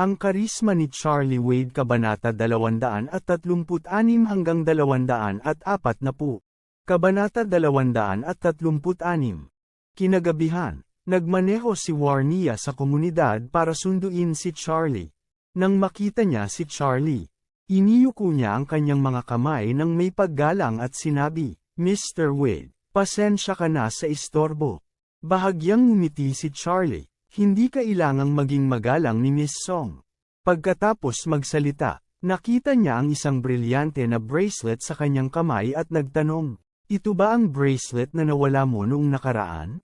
Ang karisma ni Charlie Wade Kabanata 236 hanggang 240. Kabanata 236 Kinagabihan, nagmaneho si Warnia sa komunidad para sunduin si Charlie. Nang makita niya si Charlie, iniyuko niya ang kanyang mga kamay ng may paggalang at sinabi, Mr. Wade, pasensya ka na sa istorbo. Bahagyang ngumiti si Charlie. Hindi kailangang maging magalang ni Miss Song. Pagkatapos magsalita, nakita niya ang isang brilyante na bracelet sa kanyang kamay at nagtanong, Ito ba ang bracelet na nawala mo noong nakaraan?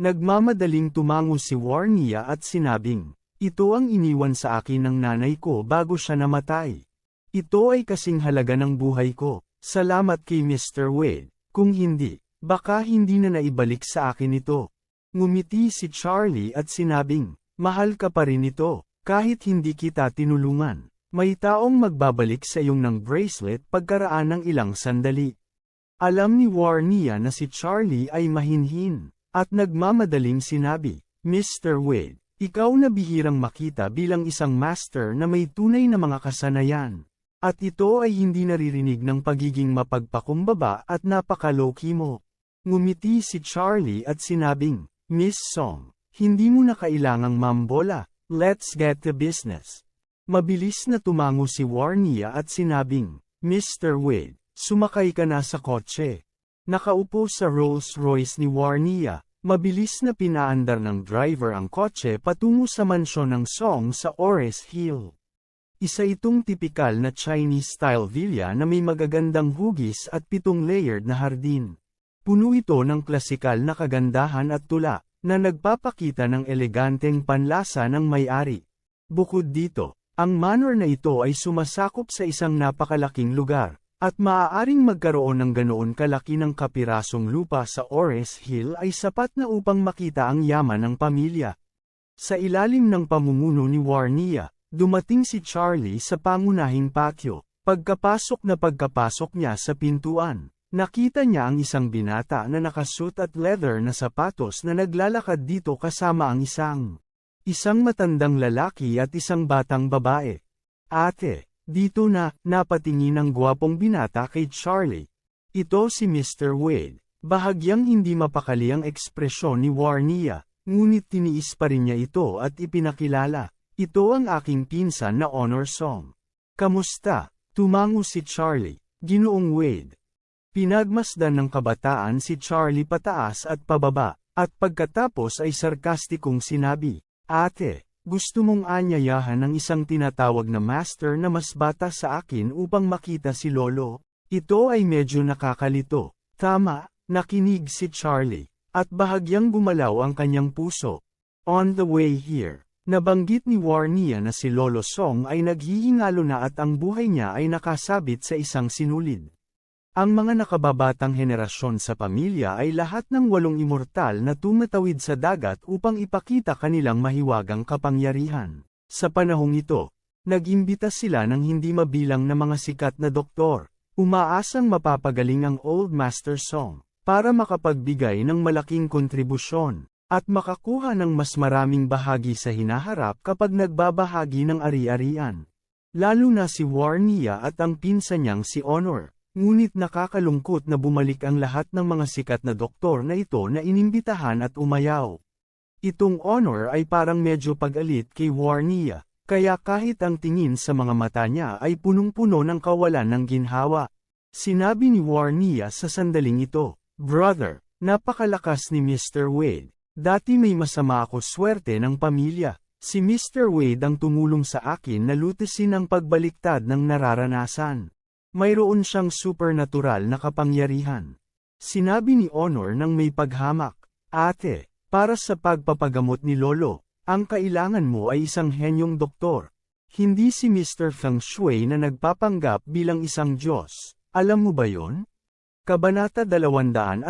Nagmamadaling tumango si Warnia at sinabing, Ito ang iniwan sa akin ng nanay ko bago siya namatay. Ito ay kasing halaga ng buhay ko. Salamat kay Mr. Wade. Kung hindi, baka hindi na naibalik sa akin ito. Ngumiti si Charlie at sinabing, mahal ka pa rin ito, kahit hindi kita tinulungan. May taong magbabalik sa iyong ng bracelet pagkaraan ng ilang sandali. Alam ni Warnia na si Charlie ay mahinhin, at nagmamadaling sinabi, Mr. Wade, ikaw na bihirang makita bilang isang master na may tunay na mga kasanayan. At ito ay hindi naririnig ng pagiging mapagpakumbaba at napaka-low-key mo. Ngumiti si Charlie at sinabing, Miss Song, hindi mo na kailangang mambola, let's get to business. Mabilis na tumango si Warnia at sinabing, Mr. Wade, sumakay ka na sa kotse. Nakaupo sa Rolls-Royce ni Warnia, mabilis na pinaandar ng driver ang kotse patungo sa mansyon ng Song sa Ores Hill. Isa itong tipikal na Chinese-style villa na may magagandang hugis at pitong layered na hardin. Puno ito ng klasikal na kagandahan at tula, na nagpapakita ng eleganteng panlasa ng may-ari. Bukod dito, ang manor na ito ay sumasakop sa isang napakalaking lugar, at maaaring magkaroon ng ganoon kalaki ng kapirasong lupa sa Ores Hill ay sapat na upang makita ang yaman ng pamilya. Sa ilalim ng pamumuno ni Warnia, dumating si Charlie sa pangunahing patio, pagkapasok na pagkapasok niya sa pintuan. Nakita niya ang isang binata na nakasuit at leather na sapatos na naglalakad dito kasama ang isang isang matandang lalaki at isang batang babae. Ate, dito na, napatingin ang gwapong binata kay Charlie. Ito si Mr. Wade. Bahagyang hindi mapakali ang ekspresyon ni Warnia, ngunit tiniis pa rin niya ito at ipinakilala. Ito ang aking pinsan na honor song. Kamusta? Tumango si Charlie, Ginoong Wade. Pinagmasdan ng kabataan si Charlie pataas at pababa, at pagkatapos ay sarkastikong sinabi, Ate, gusto mong anyayahan ng isang tinatawag na master na mas bata sa akin upang makita si Lolo? Ito ay medyo nakakalito. Tama, nakinig si Charlie, at bahagyang gumalaw ang kanyang puso. On the way here, nabanggit ni Warnia na si Lolo Song ay naghihingalo na at ang buhay niya ay nakasabit sa isang sinulid. Ang mga nakababatang henerasyon sa pamilya ay lahat ng walong immortal na tumatawid sa dagat upang ipakita kanilang mahiwagang kapangyarihan. Sa panahong ito, nag-imbita sila ng hindi mabilang na mga sikat na doktor, umaasang mapapagaling ang Old Master Song, para makapagbigay ng malaking kontribusyon, at makakuha ng mas maraming bahagi sa hinaharap kapag nagbabahagi ng ari-arian. Lalo na si Warnia at ang pinsan niyang si Honor. Ngunit nakakalungkot na bumalik ang lahat ng mga sikat na doktor na ito na inimbitahan at umayaw. Itong honor ay parang medyo pag-alit kay Warnia, kaya kahit ang tingin sa mga mata niya ay punong-puno ng kawalan ng ginhawa. Sinabi ni Warnia sa sandaling ito, Brother, napakalakas ni Mr. Wade. Dati may masama ako swerte ng pamilya. Si Mr. Wade ang tumulong sa akin na lutisin ang pagbaliktad ng nararanasan. Mayroon siyang supernatural na kapangyarihan. Sinabi ni Honor ng may paghamak, Ate, para sa pagpapagamot ni Lolo, Ang kailangan mo ay isang henyong doktor. Hindi si Mr. Feng Shui na nagpapanggap bilang isang Diyos. Alam mo ba yon? Kabanata 237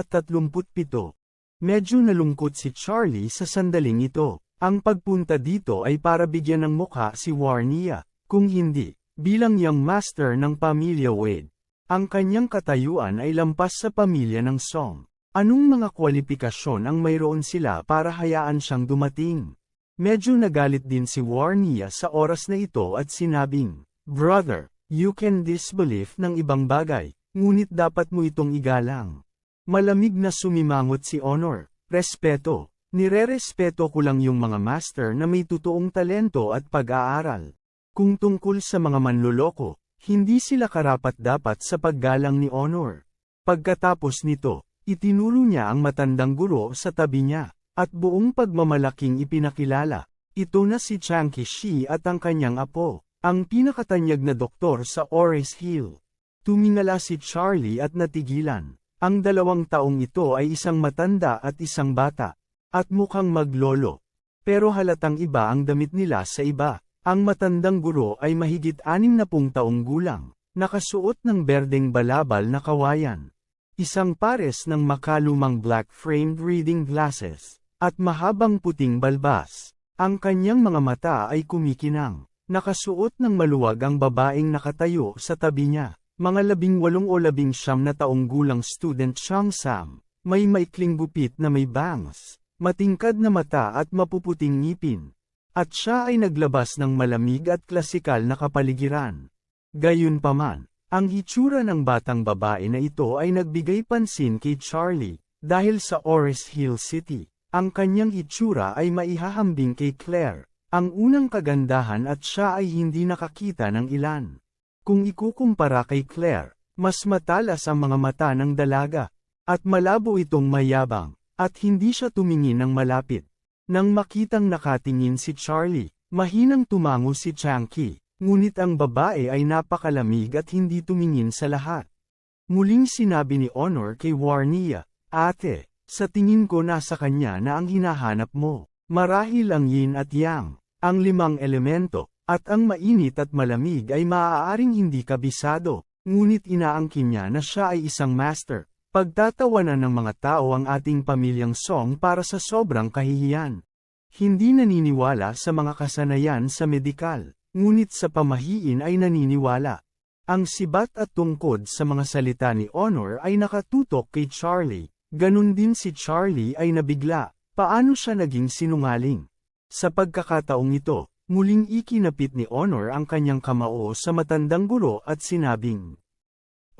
Medyo nalungkot si Charlie sa sandaling ito. Ang pagpunta dito ay para bigyan ng mukha si Warnia, kung hindi, bilang young master ng pamilya Wade. Ang kanyang katayuan ay lampas sa pamilya ng Song. Anong mga kwalifikasyon ang mayroon sila para hayaan siyang dumating? Medyo nagalit din si Warnia sa oras na ito at sinabing, Brother, you can disbelieve ng ibang bagay, ngunit dapat mo itong igalang. Malamig na sumimangot si Honor, respeto, nire-respeto ko lang yung mga master na may totoong talento at pag-aaral. Kung tungkol sa mga manloloko, hindi sila karapat-dapat sa paggalang ni Honor. Pagkatapos nito, itinuro niya ang matandang guro sa tabi niya, at buong pagmamalaking ipinakilala. Ito na si Chang Kishi at ang kanyang apo, ang pinakatanyag na doktor sa Ores Hill. Tumingala si Charlie at natigilan. Ang dalawang taong ito ay isang matanda at isang bata, at mukhang maglolo. Pero halatang iba ang damit nila sa iba. Ang matandang guro ay mahigit anim na pung taong gulang, nakasuot ng berdeng balabal na kawayan. Isang pares ng makalumang black-framed reading glasses, at mahabang puting balbas. Ang kanyang mga mata ay kumikinang. Nakasuot ng maluwag ang babaeng nakatayo sa tabi niya. Mga labing walong o labing siyam na taong gulang student siyang Sam, may maikling gupit na may bangs, matingkad na mata at mapuputing ngipin. At siya ay naglabas ng malamig at klasikal na kapaligiran. Gayunpaman, ang hitsura ng batang babae na ito ay nagbigay pansin kay Charlie, dahil sa Ores Hill City. Ang kanyang hitsura ay maihahambing kay Claire, ang unang kagandahan at siya ay hindi nakakita ng ilan. Kung ikukumpara kay Claire, mas matalas ang mga mata ng dalaga, at malabo itong mayabang, at hindi siya tumingin ng malapit. Nang makitang nakatingin si Charlie, mahinang tumango si Changki, ngunit ang babae ay napakalamig at hindi tumingin sa lahat. Muling sinabi ni Honor kay Warnia, Ate, sa tingin ko nasa kanya na ang hinahanap mo. Marahil ang yin at yang, ang limang elemento, at ang mainit at malamig ay maaaring hindi kabisado, ngunit inaangkin niya na siya ay isang master. Pagtatawanan ng mga tao ang ating pamilyang song para sa sobrang kahihiyan. Hindi naniniwala sa mga kasanayan sa medikal, ngunit sa pamahiin ay naniniwala. Ang sibat at tungkod sa mga salita ni Honor ay nakatutok kay Charlie, ganun din si Charlie ay nabigla, paano siya naging sinungaling. Sa pagkakataong ito, Muling ikinapit ni Honor ang kanyang kamao sa matandang guro at sinabing,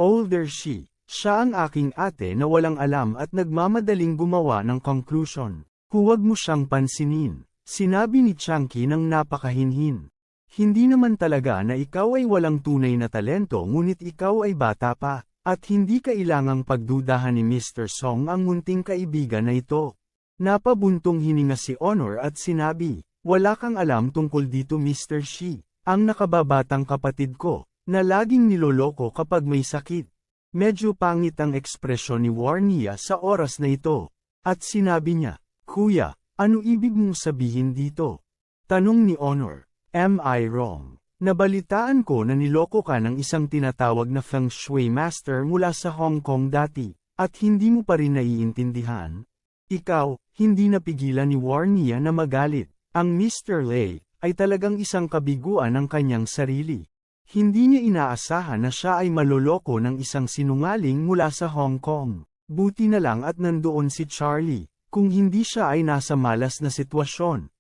Older she, siya ang aking ate na walang alam at nagmamadaling gumawa ng conclusion. Huwag mo siyang pansinin, sinabi ni Chunky ng napakahinhin. Hindi naman talaga na ikaw ay walang tunay na talento ngunit ikaw ay bata pa, at hindi kailangang pagdudahan ni Mr. Song ang munting kaibigan na ito. Napabuntong hininga si Honor at sinabi, wala kang alam tungkol dito Mr. Shi, ang nakababatang kapatid ko, na laging niloloko kapag may sakit. Medyo pangit ang ekspresyon ni Warnia sa oras na ito. At sinabi niya, Kuya, ano ibig mong sabihin dito? Tanong ni Honor, Am I wrong? Nabalitaan ko na niloko ka ng isang tinatawag na Feng Shui Master mula sa Hong Kong dati, at hindi mo pa rin naiintindihan? Ikaw, hindi napigilan ni Warnia na magalit. Ang Mr. Lay, ay talagang isang kabiguan ng kanyang sarili. Hindi niya inaasahan na siya ay maloloko ng isang sinungaling mula sa Hong Kong. Buti na lang at nandoon si Charlie, kung hindi siya ay nasa malas na sitwasyon.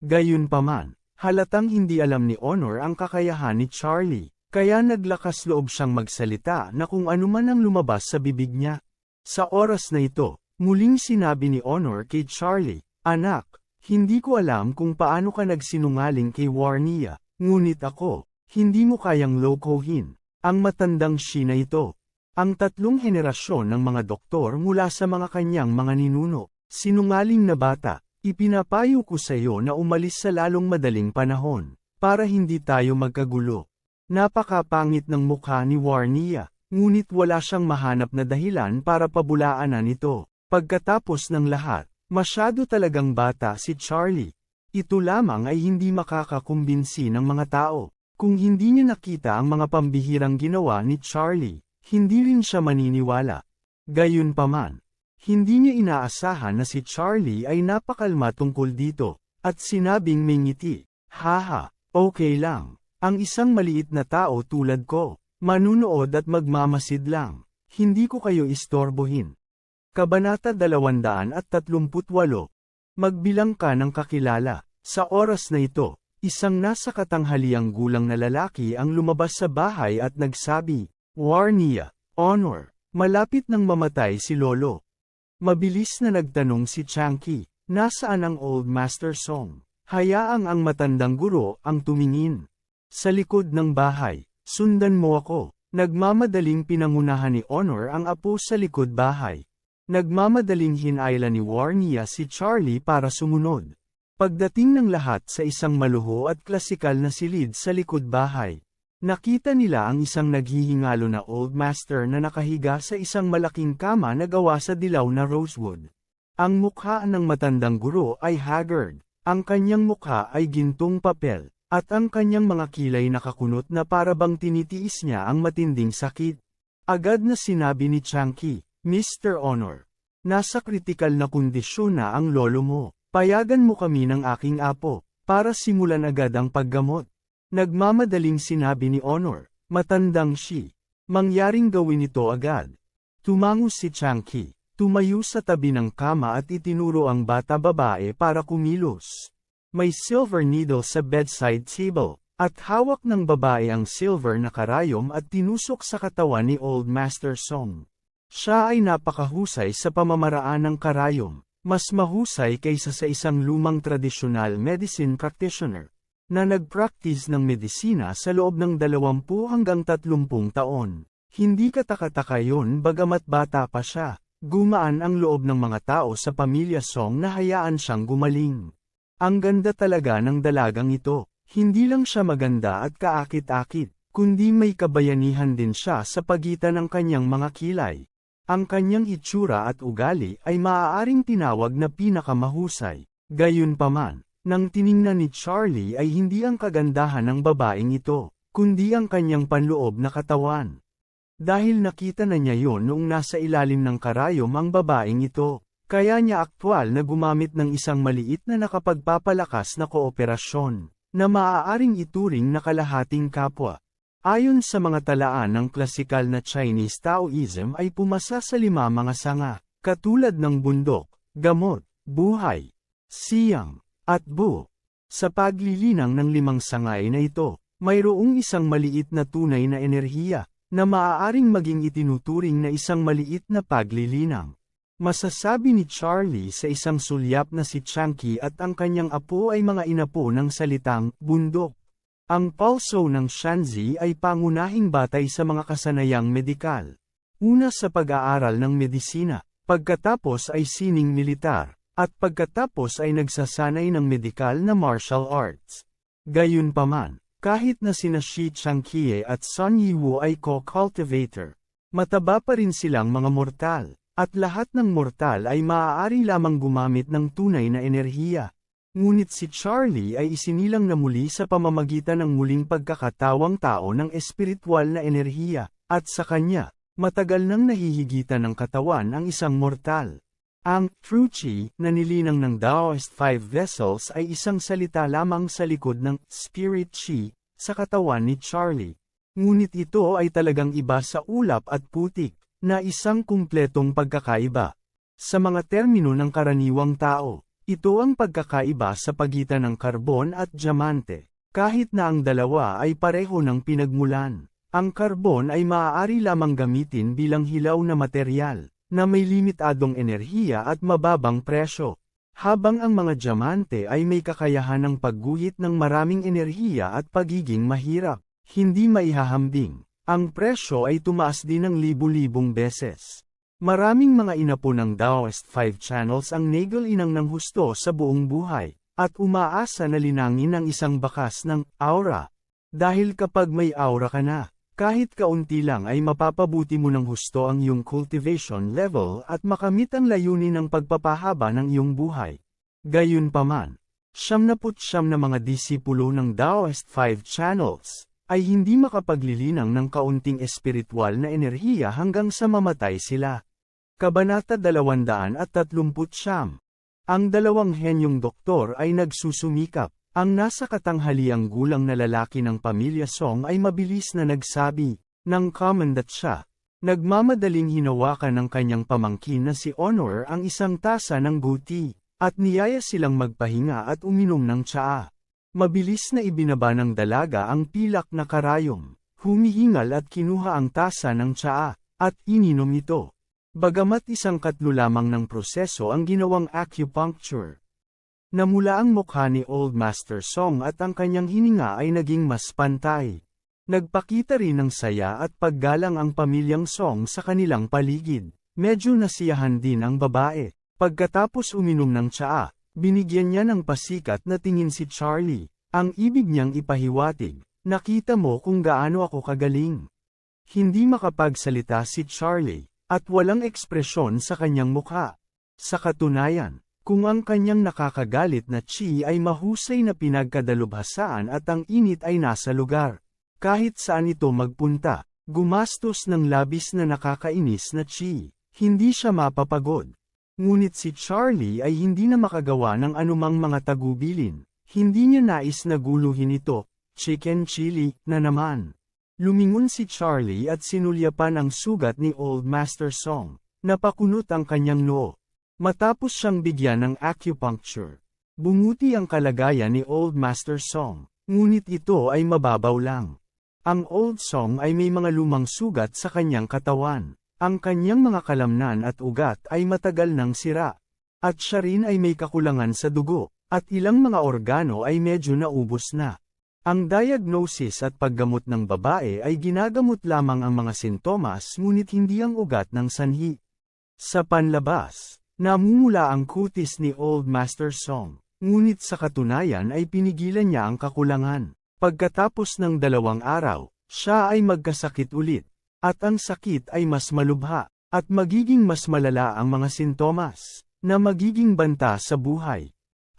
Gayunpaman, halatang hindi alam ni Honor ang kakayahan ni Charlie, kaya naglakas loob siyang magsalita na kung anuman ang lumabas sa bibig niya. Sa oras na ito, muling sinabi ni Honor kay Charlie, Anak, hindi ko alam kung paano ka nagsinungaling kay Warnia, ngunit ako, hindi mo kayang lokohin. Ang matandang shi na ito. Ang tatlong henerasyon ng mga doktor mula sa mga kanyang mga ninuno, sinungaling na bata, ipinapayo ko sa iyo na umalis sa lalong madaling panahon, para hindi tayo magkagulo. Napakapangit ng mukha ni Warnia, ngunit wala siyang mahanap na dahilan para pabulaanan ito. Pagkatapos ng lahat, Masyado talagang bata si Charlie. Ito lamang ay hindi makakakumbinsi ng mga tao. Kung hindi niya nakita ang mga pambihirang ginawa ni Charlie, hindi rin siya maniniwala. Gayunpaman, hindi niya inaasahan na si Charlie ay napakalma tungkol dito, at sinabing may ngiti, Haha, okay lang, ang isang maliit na tao tulad ko, manunood at magmamasid lang, hindi ko kayo istorbohin. Kabanata 238 Magbilang ka ng kakilala. Sa oras na ito, isang nasa katanghaliang gulang na lalaki ang lumabas sa bahay at nagsabi, Warnia, Honor, malapit nang mamatay si Lolo. Mabilis na nagtanong si Changki, nasaan ang Old Master Song? Hayaang ang matandang guro ang tumingin. Sa likod ng bahay, sundan mo ako. Nagmamadaling pinangunahan ni Honor ang apo sa likod bahay. Nagmamadaling hinayla ni Warnia si Charlie para sumunod. Pagdating ng lahat sa isang maluho at klasikal na silid sa likod bahay, nakita nila ang isang naghihingalo na old master na nakahiga sa isang malaking kama na gawa sa dilaw na rosewood. Ang mukha ng matandang guro ay haggard, ang kanyang mukha ay gintong papel, at ang kanyang mga kilay nakakunot na para bang tinitiis niya ang matinding sakit. Agad na sinabi ni Changki, Mr. Honor, nasa kritikal na kondisyon na ang lolo mo. Payagan mo kami ng aking apo, para simulan agad ang paggamot. Nagmamadaling sinabi ni Honor, matandang si. Mangyaring gawin ito agad. Tumango si Changki, tumayo sa tabi ng kama at itinuro ang bata babae para kumilos. May silver needle sa bedside table, at hawak ng babae ang silver na karayom at tinusok sa katawan ni Old Master Song. Siya ay napakahusay sa pamamaraan ng karayom mas mahusay kaysa sa isang lumang tradisyonal medicine practitioner, na nag-practice ng medisina sa loob ng 20 hanggang 30 taon. Hindi katakataka yon bagamat bata pa siya, gumaan ang loob ng mga tao sa pamilya Song na hayaan siyang gumaling. Ang ganda talaga ng dalagang ito, hindi lang siya maganda at kaakit-akit, kundi may kabayanihan din siya sa pagitan ng kanyang mga kilay. Ang kanyang itsura at ugali ay maaaring tinawag na pinakamahusay. Gayunpaman, nang tiningnan ni Charlie ay hindi ang kagandahan ng babaeng ito, kundi ang kanyang panloob na katawan. Dahil nakita na niya yon noong nasa ilalim ng karayom ang babaeng ito, kaya niya aktwal na gumamit ng isang maliit na nakapagpapalakas na kooperasyon, na maaaring ituring na kalahating kapwa. Ayon sa mga talaan ng klasikal na Chinese Taoism ay pumasa sa lima mga sanga, katulad ng bundok, gamot, buhay, siyang, at bu. Sa paglilinang ng limang sangay na ito, mayroong isang maliit na tunay na enerhiya, na maaaring maging itinuturing na isang maliit na paglilinang. Masasabi ni Charlie sa isang sulyap na si Chunky at ang kanyang apo ay mga inapo ng salitang bundok. Ang pulso ng Shanzi ay pangunahing batay sa mga kasanayang medikal. Una sa pag-aaral ng medisina, pagkatapos ay sining militar, at pagkatapos ay nagsasanay ng medikal na martial arts. Gayunpaman, kahit na sina Shi Changkie at Sun Yiwu ay co-cultivator, mataba pa rin silang mga mortal, at lahat ng mortal ay maaari lamang gumamit ng tunay na enerhiya. Ngunit si Charlie ay isinilang na muli sa pamamagitan ng muling pagkakatawang tao ng espiritual na enerhiya, at sa kanya, matagal nang nahihigitan ng katawan ang isang mortal. Ang true chi na nilinang ng Taoist Five Vessels ay isang salita lamang sa likod ng spirit chi sa katawan ni Charlie. Ngunit ito ay talagang iba sa ulap at putik, na isang kumpletong pagkakaiba. Sa mga termino ng karaniwang tao, ito ang pagkakaiba sa pagitan ng karbon at diamante. Kahit na ang dalawa ay pareho ng pinagmulan, ang karbon ay maaari lamang gamitin bilang hilaw na materyal, na may limitadong enerhiya at mababang presyo. Habang ang mga diamante ay may kakayahan ng pagguhit ng maraming enerhiya at pagiging mahirap, hindi maihahambing, ang presyo ay tumaas din ng libu-libong beses. Maraming mga inapo ng Taoist Five Channels ang nagal-inang ng husto sa buong buhay, at umaasa na linangin ang isang bakas ng aura. Dahil kapag may aura ka na, kahit kaunti lang ay mapapabuti mo ng husto ang iyong cultivation level at makamit ang layunin ng pagpapahaba ng iyong buhay. Gayunpaman, siyam na mga disipulo ng Taoist Five Channels, ay hindi makapaglilinang ng kaunting espiritual na enerhiya hanggang sa mamatay sila. Kabanata 230 Ang dalawang henyong doktor ay nagsusumikap. Ang nasa katanghaliang gulang na lalaki ng pamilya Song ay mabilis na nagsabi, nang kamandat siya. Nagmamadaling hinawakan ng kanyang pamangkin na si Honor ang isang tasa ng guti, at niyaya silang magpahinga at uminom ng tsaa. Mabilis na ibinaba ng dalaga ang pilak na karayom, humihingal at kinuha ang tasa ng tsaa, at ininom ito. Bagamat isang katlo lamang ng proseso ang ginawang acupuncture. Namula ang mukha ni Old Master Song at ang kanyang hininga ay naging mas pantay. Nagpakita rin ng saya at paggalang ang pamilyang Song sa kanilang paligid. Medyo nasiyahan din ang babae. Pagkatapos uminom ng tsaa, binigyan niya ng pasikat na tingin si Charlie. Ang ibig niyang ipahiwatig, nakita mo kung gaano ako kagaling. Hindi makapagsalita si Charlie, at walang ekspresyon sa kanyang mukha. Sa katunayan, kung ang kanyang nakakagalit na chi ay mahusay na pinagkadalubhasaan at ang init ay nasa lugar. Kahit saan ito magpunta, gumastos ng labis na nakakainis na chi. Hindi siya mapapagod. Ngunit si Charlie ay hindi na makagawa ng anumang mga tagubilin. Hindi niya nais na guluhin ito, chicken chili, na naman. Lumingon si Charlie at sinulyapan ang sugat ni Old Master Song. Napakunot ang kanyang noo. Matapos siyang bigyan ng acupuncture, bumuti ang kalagayan ni Old Master Song, ngunit ito ay mababaw lang. Ang Old Song ay may mga lumang sugat sa kanyang katawan. Ang kanyang mga kalamnan at ugat ay matagal nang sira. At siya rin ay may kakulangan sa dugo, at ilang mga organo ay medyo naubos na. Ang diagnosis at paggamot ng babae ay ginagamot lamang ang mga sintomas ngunit hindi ang ugat ng sanhi. Sa panlabas, Namumula ang kutis ni Old Master Song, ngunit sa katunayan ay pinigilan niya ang kakulangan. Pagkatapos ng dalawang araw, siya ay magkasakit ulit, at ang sakit ay mas malubha, at magiging mas malala ang mga sintomas, na magiging banta sa buhay.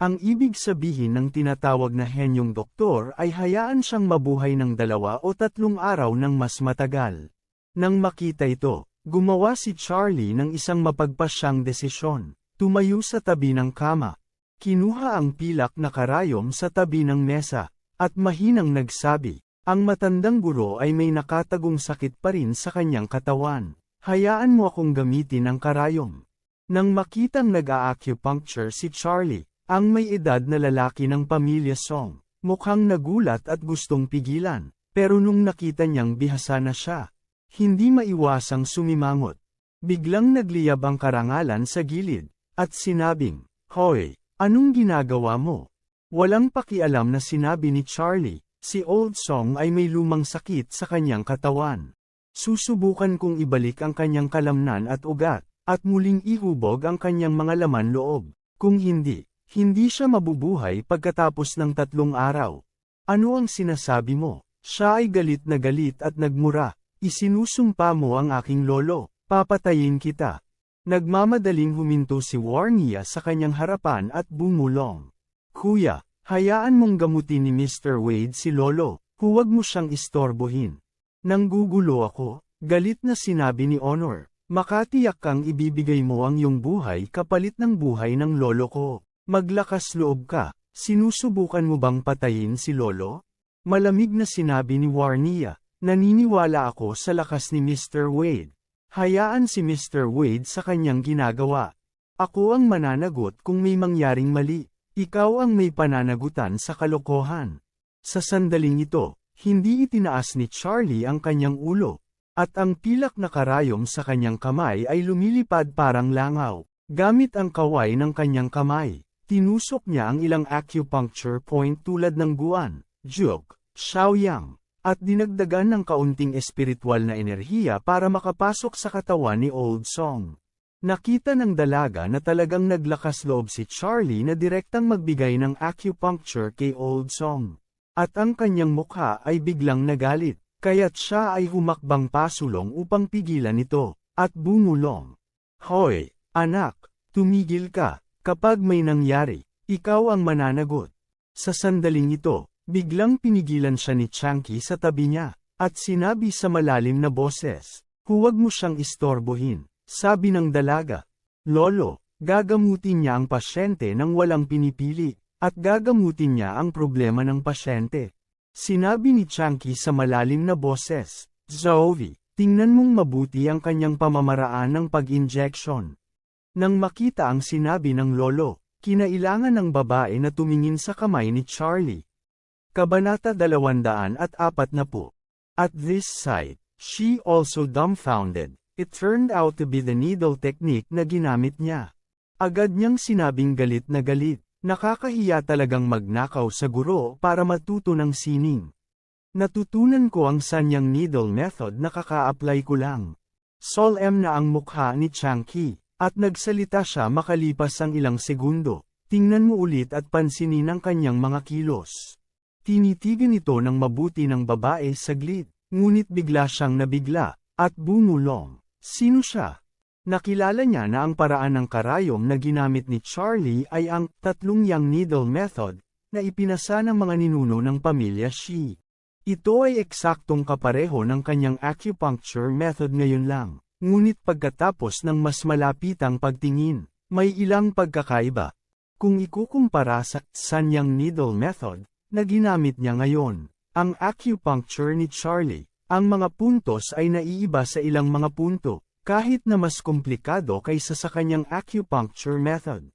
Ang ibig sabihin ng tinatawag na henyong doktor ay hayaan siyang mabuhay ng dalawa o tatlong araw ng mas matagal. Nang makita ito, Gumawa si Charlie ng isang mapagpasyang desisyon. Tumayo sa tabi ng kama. Kinuha ang pilak na karayom sa tabi ng mesa, at mahinang nagsabi, ang matandang guro ay may nakatagong sakit pa rin sa kanyang katawan. Hayaan mo akong gamitin ang karayom. Nang makitang nag-a-acupuncture si Charlie, ang may edad na lalaki ng pamilya Song, mukhang nagulat at gustong pigilan, pero nung nakita niyang bihasa na siya, hindi maiwasang sumimangot. Biglang nagliyab ang karangalan sa gilid, at sinabing, Hoy, anong ginagawa mo? Walang pakialam na sinabi ni Charlie, si Old Song ay may lumang sakit sa kanyang katawan. Susubukan kong ibalik ang kanyang kalamnan at ugat, at muling ihubog ang kanyang mga laman loob. Kung hindi, hindi siya mabubuhay pagkatapos ng tatlong araw. Ano ang sinasabi mo? Siya ay galit na galit at nagmura, Isinusumpa mo ang aking lolo, papatayin kita. Nagmamadaling huminto si Warnia sa kanyang harapan at bumulong. Kuya, hayaan mong gamutin ni Mr. Wade si lolo, huwag mo siyang istorbohin. Nanggugulo ako, galit na sinabi ni Honor, makatiyak kang ibibigay mo ang iyong buhay kapalit ng buhay ng lolo ko. Maglakas loob ka, sinusubukan mo bang patayin si lolo? Malamig na sinabi ni Warnia, Naniniwala ako sa lakas ni Mr. Wade. Hayaan si Mr. Wade sa kanyang ginagawa. Ako ang mananagot kung may mangyaring mali. Ikaw ang may pananagutan sa kalokohan. Sa sandaling ito, hindi itinaas ni Charlie ang kanyang ulo. At ang pilak na karayom sa kanyang kamay ay lumilipad parang langaw. Gamit ang kaway ng kanyang kamay, tinusok niya ang ilang acupuncture point tulad ng guan, juk, xiaoyang, at dinagdagan ng kaunting espiritual na enerhiya para makapasok sa katawan ni Old Song. Nakita ng dalaga na talagang naglakas loob si Charlie na direktang magbigay ng acupuncture kay Old Song. At ang kanyang mukha ay biglang nagalit, kaya't siya ay humakbang pasulong upang pigilan ito, at bumulong. Hoy, anak, tumigil ka, kapag may nangyari, Ikaw ang mananagot. Sa sandaling ito, biglang pinigilan siya ni Chunky sa tabi niya, at sinabi sa malalim na boses, Huwag mo siyang istorbohin, sabi ng dalaga. Lolo, gagamutin niya ang pasyente ng walang pinipili, at gagamutin niya ang problema ng pasyente. Sinabi ni Chunky sa malalim na boses, Zoe, tingnan mong mabuti ang kanyang pamamaraan ng pag-injection. Nang makita ang sinabi ng lolo, kinailangan ng babae na tumingin sa kamay ni Charlie. Kabanata 240 At this sight, she also dumbfounded. It turned out to be the needle technique na ginamit niya. Agad niyang sinabing galit na galit. Nakakahiya talagang magnakaw sa guro para matuto ng sining. Natutunan ko ang sanyang needle method na kaka-apply ko lang. Sol M na ang mukha ni Chunky, at nagsalita siya makalipas ang ilang segundo. Tingnan mo ulit at pansinin ang kanyang mga kilos. Tinitigan ito ng mabuti ng babae saglit, ngunit bigla siyang nabigla, at bumulong. Sino siya? Nakilala niya na ang paraan ng karayom na ginamit ni Charlie ay ang tatlong yang needle method na ipinasa ng mga ninuno ng pamilya Shi. Ito ay eksaktong kapareho ng kanyang acupuncture method ngayon lang, ngunit pagkatapos ng mas malapitang pagtingin, may ilang pagkakaiba. Kung ikukumpara sa sanyang needle method na ginamit niya ngayon, ang acupuncture ni Charlie, ang mga puntos ay naiiba sa ilang mga punto kahit na mas komplikado kaysa sa kanyang acupuncture method.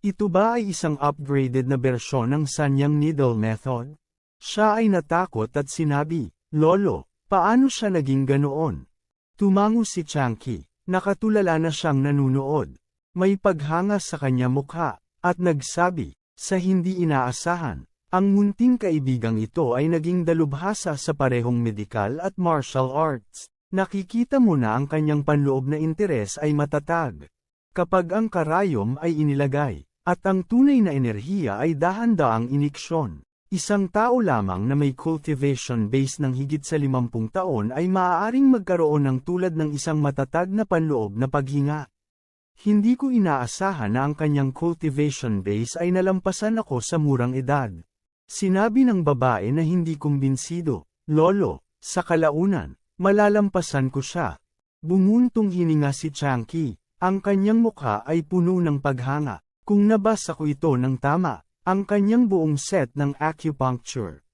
Ito ba ay isang upgraded na bersyon ng sanyang needle method? Siya ay natakot at sinabi, Lolo, paano siya naging ganoon? Tumango si Chunky, nakatulala na siyang nanunood. May paghanga sa kanya mukha, at nagsabi, sa hindi inaasahan, ang munting kaibigang ito ay naging dalubhasa sa parehong medical at martial arts. Nakikita mo na ang kanyang panloob na interes ay matatag. Kapag ang karayom ay inilagay, at ang tunay na enerhiya ay dahan-daang iniksyon, isang tao lamang na may cultivation base ng higit sa 50 taon ay maaaring magkaroon ng tulad ng isang matatag na panloob na paghinga. Hindi ko inaasahan na ang kanyang cultivation base ay nalampasan ako sa murang edad. Sinabi ng babae na hindi kumbinsido, Lolo, sa kalaunan, Malalampasan ko siya. Bumuntong hininga si Chunky. Ang kanyang mukha ay puno ng paghanga. Kung nabasa ko ito ng tama, ang kanyang buong set ng acupuncture.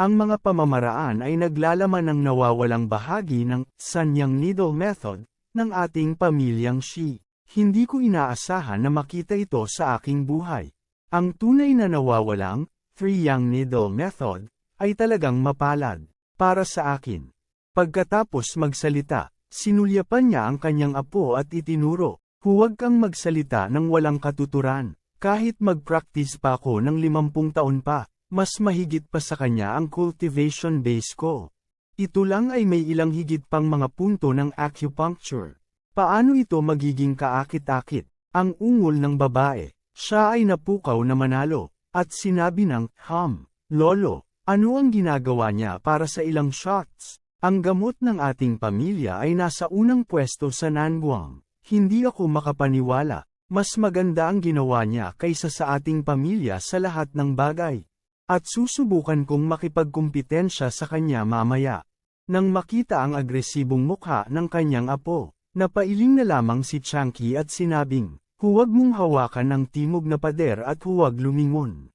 Ang mga pamamaraan ay naglalaman ng nawawalang bahagi ng sanyang needle method ng ating pamilyang Shi. Hindi ko inaasahan na makita ito sa aking buhay. Ang tunay na nawawalang, three young needle method, ay talagang mapalad. Para sa akin, Pagkatapos magsalita, sinulyapan niya ang kanyang apo at itinuro, huwag kang magsalita ng walang katuturan, kahit mag-practice pa ako ng limampung taon pa, mas mahigit pa sa kanya ang cultivation base ko. Ito lang ay may ilang higit pang mga punto ng acupuncture. Paano ito magiging kaakit-akit? Ang ungol ng babae, siya ay napukaw na manalo, at sinabi ng, Ham, Lolo, ano ang ginagawa niya para sa ilang shots? Ang gamot ng ating pamilya ay nasa unang pwesto sa Nanguang. Hindi ako makapaniwala, mas maganda ang ginawa niya kaysa sa ating pamilya sa lahat ng bagay. At susubukan kong makipagkumpetensya sa kanya mamaya. Nang makita ang agresibong mukha ng kanyang apo, napailing na lamang si Chunky at sinabing, huwag mong hawakan ang timog na pader at huwag lumingon.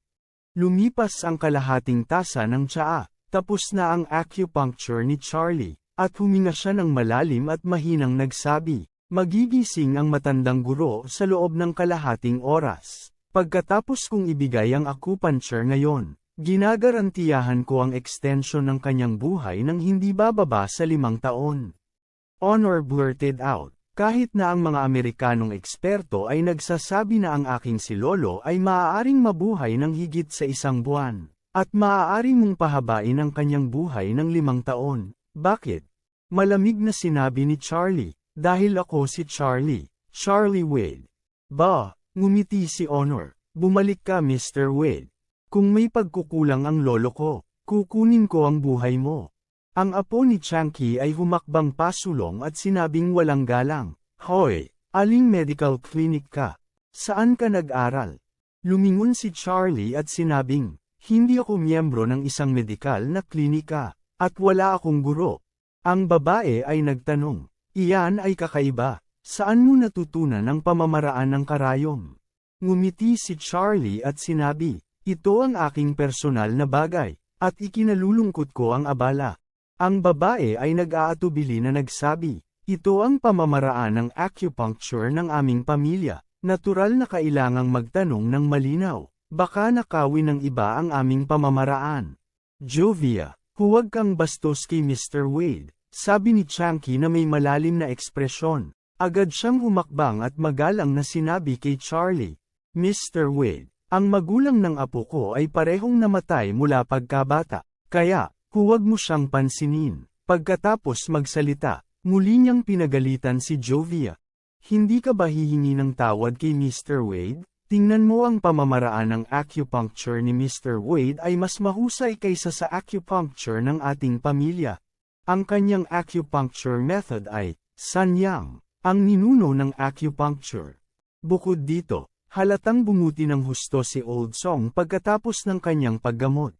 Lumipas ang kalahating tasa ng tsaa, tapos na ang acupuncture ni Charlie, at huminga siya ng malalim at mahinang nagsabi, magigising ang matandang guro sa loob ng kalahating oras. Pagkatapos kong ibigay ang acupuncture ngayon, ginagarantiyahan ko ang extension ng kanyang buhay ng hindi bababa sa limang taon. Honor blurted out, kahit na ang mga Amerikanong eksperto ay nagsasabi na ang aking si Lolo ay maaaring mabuhay ng higit sa isang buwan. At maaari mong pahabain ang kanyang buhay ng limang taon. Bakit? Malamig na sinabi ni Charlie, dahil ako si Charlie, Charlie Wade. Ba, ngumiti si Honor, bumalik ka Mr. Wade. Kung may pagkukulang ang lolo ko, kukunin ko ang buhay mo. Ang apo ni Chunky ay humakbang pasulong at sinabing walang galang, Hoy, aling medical clinic ka? Saan ka nag-aral? Lumingon si Charlie at sinabing, hindi ako miyembro ng isang medikal na klinika, at wala akong guro. Ang babae ay nagtanong, iyan ay kakaiba, saan mo natutunan ang pamamaraan ng karayom? Ngumiti si Charlie at sinabi, ito ang aking personal na bagay, at ikinalulungkot ko ang abala. Ang babae ay nag-aatubili na nagsabi, ito ang pamamaraan ng acupuncture ng aming pamilya, natural na kailangang magtanong ng malinaw, baka nakawin ng iba ang aming pamamaraan. Jovia, huwag kang bastos kay Mr. Wade, sabi ni Chunky na may malalim na ekspresyon. Agad siyang humakbang at magalang na sinabi kay Charlie, Mr. Wade, ang magulang ng apo ko ay parehong namatay mula pagkabata, kaya, huwag mo siyang pansinin. Pagkatapos magsalita, muli niyang pinagalitan si Jovia. Hindi ka ba hihingi ng tawad kay Mr. Wade? Tingnan mo ang pamamaraan ng acupuncture ni Mr. Wade ay mas mahusay kaysa sa acupuncture ng ating pamilya. Ang kanyang acupuncture method ay, Sanyang, ang ninuno ng acupuncture. Bukod dito, halatang bumuti ng husto si Old Song pagkatapos ng kanyang paggamot.